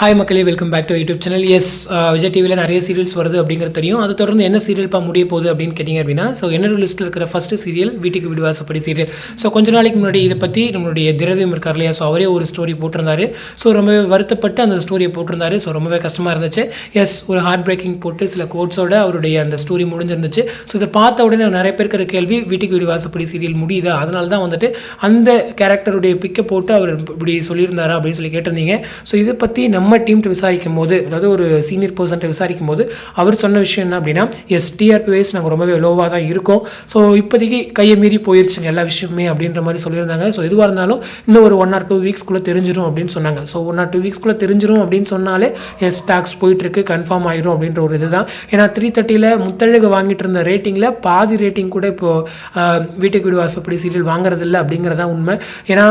Hi மக்களே welcome back to YouTube channel S Vijay டிவியில் நிறைய சீரியல்ஸ் வருது அப்படிங்கிறது தெரியும். அது தொடர்ந்து என்ன சீரியல் இப்போ முடிய போகுது அப்படின்னு கேட்டிங்க அப்படின்னா ஸோ என்னோட லிஸ்ட்டில் இருக்கிற ஃபஸ்ட்டு சீரியல் வீட்டுக்கு விடுவாசப்படி சீரியல் ஸோ கொஞ்ச நாளைக்கு முன்னாடி இதை பற்றி நம்மளுடைய திரவியம் இருக்கார் இல்லையா? ஸோ அவரே ஒரு ஸ்டோரி போட்டிருந்தாரு. ஸோ ரொம்பவே வருத்தப்பட்டு அந்த ஸ்டோரியை போட்டிருந்தாரு. ஸோ ரொம்பவே கஷ்டமாக இருந்துச்சு. எஸ் ஒரு ஹார்ட் பிரேக்கிங் போட்டு சில கோட்ஸோட அவருடைய அந்த ஸ்டோரி முடிஞ்சிருந்துச்சு. ஸோ இதை பார்த்த உடனே நிறைய பேருக்கு இருக்கிற கேள்வி வீட்டுக்கு வீடு வாசப்படி சீரியல் முடியுதா? அதனால தான் வந்துட்டு அந்த கேரக்டருடைய பிக்கை போட்டு அவர் இப்படி சொல்லியிருந்தாரா அப்படின்னு சொல்லி கேட்டிருந்தீங்க. ஸோ இதை பற்றி நம்ம நம்ம டீம்கிட்ட விசாரிக்கும் போது அதாவது ஒரு சீனியர் பர்சன்ட்ட விசாரிக்கும் போது அவர் சொன்ன விஷயம் என்ன அப்படின்னா எஸ் டிஆர்பி வைஸ் நாங்கள் ரொம்பவே லோவாக தான் இருக்கோம். ஸோ இப்போதைக்கு கையை மீறி போயிருச்சுங்க எல்லா விஷயமே அப்படின்ற மாதிரி சொல்லியிருந்தாங்க. ஸோ எதுவாக இருந்தாலும் இன்னும் ஒரு ஒன் ஆர் டூ வீக்ஸ்க்குள்ளே தெரிஞ்சிடும் அப்படின்னு சொன்னாங்க. ஸோ ஒன் ஆர் டூ வீக்ஸ்க்குள்ளே தெரிஞ்சிடும் அப்படின்னு சொன்னாலே எஸ் டாக்ஸ் போயிட்டுருக்கு கன்ஃபார்ம் ஆயிரும் அப்படின்ற ஒரு இதுதான். ஏன்னா த்ரீ தேர்ட்டியில் முத்தழகு வாங்கிட்டு இருந்த ரேட்டிங்கில் பாதி ரேட்டிங் கூட இப்போது வீட்டுக்கு வீடு வாசப்படி சீரியல் வாங்குறதில்ல அப்படிங்கிறதான் உண்மை. ஏன்னா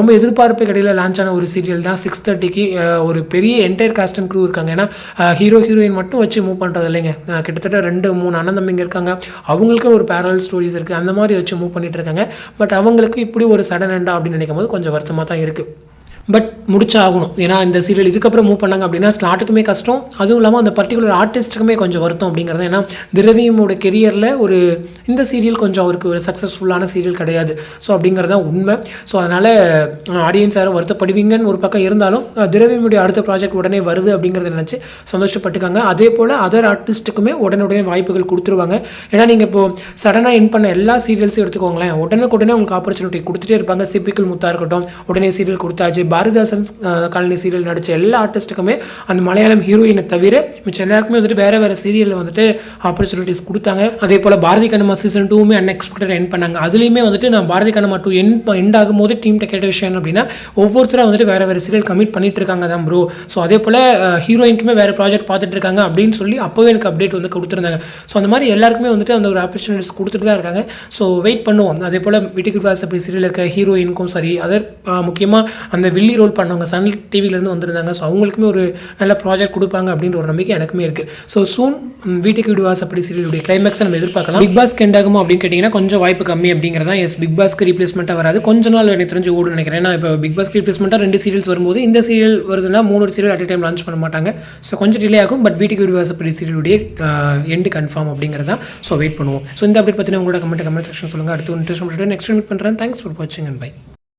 ரொம்ப எதிர்பார்ப்பு கடையில் லான்ச் ஆன ஒரு சீரியல் தான் சிக்ஸ் தேர்ட்டிக்கு ஒரு பெரிய என்டையர் காஸ்ட் அண்ட் க்ரூ இருக்காங்க. ஏன்னா ஹீரோ ஹீரோயின் மட்டும் வச்சு மூவ் பண்ணுறது இல்லைங்க. கிட்டத்தட்ட ரெண்டு மூணு அண்ணன் தம்பிங்க இருக்காங்க. அவங்களுக்கு ஒரு பேரல் ஸ்டோரிஸ் இருக்குது அந்த மாதிரி வச்சு மூவ் பண்ணிட்டு இருக்காங்க. பட் அவங்களுக்கு இப்படி ஒரு சடன் எண்டா அப்படின்னு நினைக்கும் போது கொஞ்சம் வருத்தமாக தான் இருக்குது பட் முடிச்சாகணும். ஏன்னா இந்த சீரியல் இதுக்கப்புறம் மூவ் பண்ணாங்க அப்படின்னா ஸ்லாட்டுக்குமே கஷ்டம். அதுவும் இல்லாமல் அந்த பர்டிகுலர் ஆர்டிஸ்ட்டுக்குமே கொஞ்சம் வருத்தம் அப்படிங்கிறது ஏன்னா திரவியமோட கெரியரில் ஒரு இந்த சீரியல் கொஞ்சம் அவருக்கு ஒரு சக்ஸஸ்ஃபுல்லான சீரியல் கிடையாது. ஸோ அப்படிங்கிறது தான் உண்மை. ஸோ அதனால் ஆடியன்ஸ் யாரும் வருத்தப்படுவீங்கன்னு ஒரு பக்கம் இருந்தாலும் திரவியமுடைய அடுத்த ப்ராஜெக்ட் உடனே வருது அப்படிங்கிறத நினச்சி சந்தோஷப்பட்டுக்காங்க. அதே போல் அதர் ஆர்டிஸ்ட்டுக்குமே உடனுடனே வாய்ப்புகள் கொடுத்துருவாங்க. ஏன்னா நீங்கள் இப்போது சடனாக என் பண்ண எல்லா சீரியல்ஸும் எடுத்துக்கோங்களேன். உடனுக்குடனே உங்களுக்கு ஆப்பர்ச்சுனிட்டி கொடுத்துட்டே இருப்பாங்க. சிப்பிக்கல் முத்தாக இருக்கட்டும் உடனே சீரியல் கொடுத்தாச்சு பாரதிதாசன் காலனி சீரியல் நடித்த எல்லா ஆர்டிஸ்ட்டுக்குமே அந்த மலையாளம் ஹீரோயினை தவிர மிச்சம் எல்லாருக்குமே வந்துட்டு வேறு வேறு சீரியலில் வந்துட்டு ஆப்பர்ச்சுனிட்டிஸ் கொடுத்தாங்க. அதே போல் பாரதி கண்ணம்மா சீசன் டூவுமே அன்எக்ஸ்பெக்டட் என் பண்ணாங்க. அதுலேயுமே வந்துட்டு நான் பாரதி கண்ணம்மா டூ என் எண்ட் ஆகும்போது டீம்கிட்ட கேட்ட விஷயம் அப்படின்னா ஒவ்வொருத்தரும் வந்துட்டு வேறு வேறு சீரியல் கமிட் பண்ணிட்டு இருக்காங்க தான் ப்ரோ ஸோ அதே போல் ஹீரோயினுக்குமே வேறு ப்ராஜெக்ட் பார்த்துட்டு இருக்காங்க அப்படின்னு சொல்லி அப்போவே எனக்கு அப்டேட் வந்து கொடுத்துருந்தாங்க. ஸோ அந்த மாதிரி எல்லாருக்குமே வந்துட்டு அந்த ஒரு ஆப்பர்ச்சுனிட்டிஸ் கொடுத்துட்டு தான் இருக்காங்க. ஸோ வெயிட் பண்ணுவோம். அதே போல் வீட்டுக்கு கிளாஸ் அப்படி சீரியல் இருக்க ஹீரோயினுக்கும் சரி அதர் முக்கியமாக அந்த வில் டெல்லி ரோல் பண்ணவங்க சன் டிவிலேருந்து வந்திருந்தாங்க. ஸோ அவங்களுக்குமே ஒரு நல்ல ப்ராஜெக்ட் கொடுப்பாங்க அப்படின்ற ஒரு நம்பிக்கை எனக்குமே இருக்குது ஸோ சூன் வீட்டுக்கு விடுவாஸ் அப்படி சீரியலுடைய கிளைமேக்ஸை நம்ம எதிர்பார்க்கலாம். பிக் பாஸ்க்கு எண்ட் ஆகுமோ அப்படின்னு கேட்டிங்கன்னா கொஞ்சம் வாய்ப்பு கம்மி அப்படிங்கிறதா எஸ் பிக் பாஸ்க்கு ரீப்ளேஸ்மெண்ட்டாக வராது. கொஞ்ச நாள் எனக்கு தெரிஞ்சு ஓடும் நினைக்கிறேன். ஏன்னா இப்போ பிக் பாஸ்க்கு ரீப்ளேஸ்மெண்ட்டாக ரெண்டு சீரியல்ஸ் வரும்போது இந்த சீரியல் வருதுன்னா மூணு சீரியல் அட் டைம் லான்ச் பண்ண மாட்டாங்க. ஸோ கொஞ்சம் டிலே ஆகும். பட் வீட்டுக்கு விடுவாஸ் அப்படி சீரியலுடைய எண்டு கன்ஃபார்ம் அப்படிங்கிறதா ஸோ வெயிட் பண்ணுவோம். ஸோ இந்த அப்டேட் பற்றின உங்களோட கமெண்ட் கமெண்ட் செக்ஷன் சொல்லுங்கள் அடுத்து ஒன்று நெக்ஸ்ட் மீட் பண்ணுறேன் தேங்க்ஸ் ஃபார் வாட்சிங் அண்ட் பை